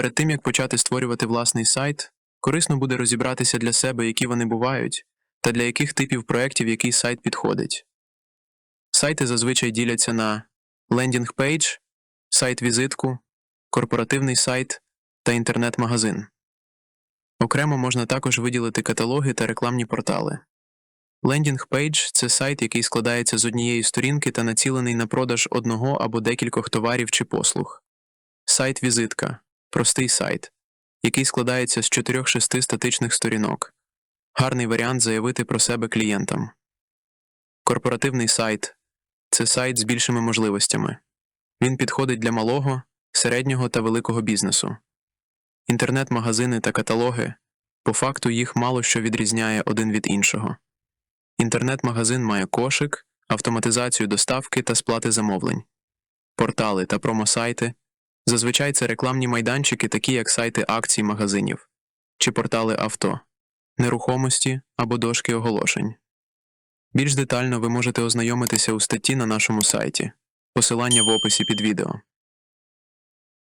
Перед тим як почати створювати власний сайт, корисно буде розібратися для себе, які вони бувають, та для яких типів проєктів який сайт підходить. Сайти зазвичай діляться на лендінг-пейдж, сайт-візитку, корпоративний сайт та інтернет-магазин. Окремо можна також виділити каталоги та рекламні портали. Лендінг-пейдж – це сайт, який складається з однієї сторінки та націлений на продаж одного або декількох товарів чи послуг. Сайт-візитка – простий сайт, який складається з 4-6 статичних сторінок. Гарний варіант заявити про себе клієнтам. Корпоративний сайт – це сайт з більшими можливостями. Він підходить для малого, середнього та великого бізнесу. Інтернет-магазини та каталоги по факту їх мало що відрізняє один від іншого. Інтернет-магазин має кошик, автоматизацію доставки та сплати замовлень. Портали та промосайти зазвичай це рекламні майданчики, такі як сайти акцій магазинів чи портали авто, нерухомості або дошки оголошень. Більш детально ви можете ознайомитися у статті на нашому сайті, посилання в описі під відео.